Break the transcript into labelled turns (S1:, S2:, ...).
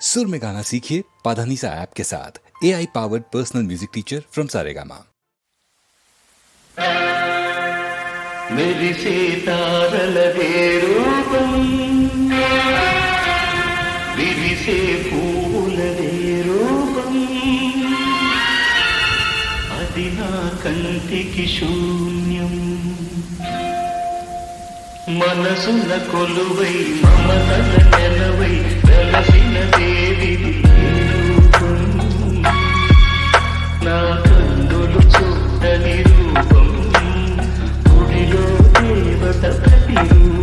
S1: सुर में गाना सीखिए पाधानीसा ऐप के साथ A I powered personal music teacher from Saregama
S2: మెరిసే తారలదే రూపం విరిసే పూలదే రూపం అది నా కంటికి శూన్యం మనసున కొలువై మమతల నెలవై వెలసిన നിരൂപം. കുടിലോ ദേവത പ്രതിരൂപം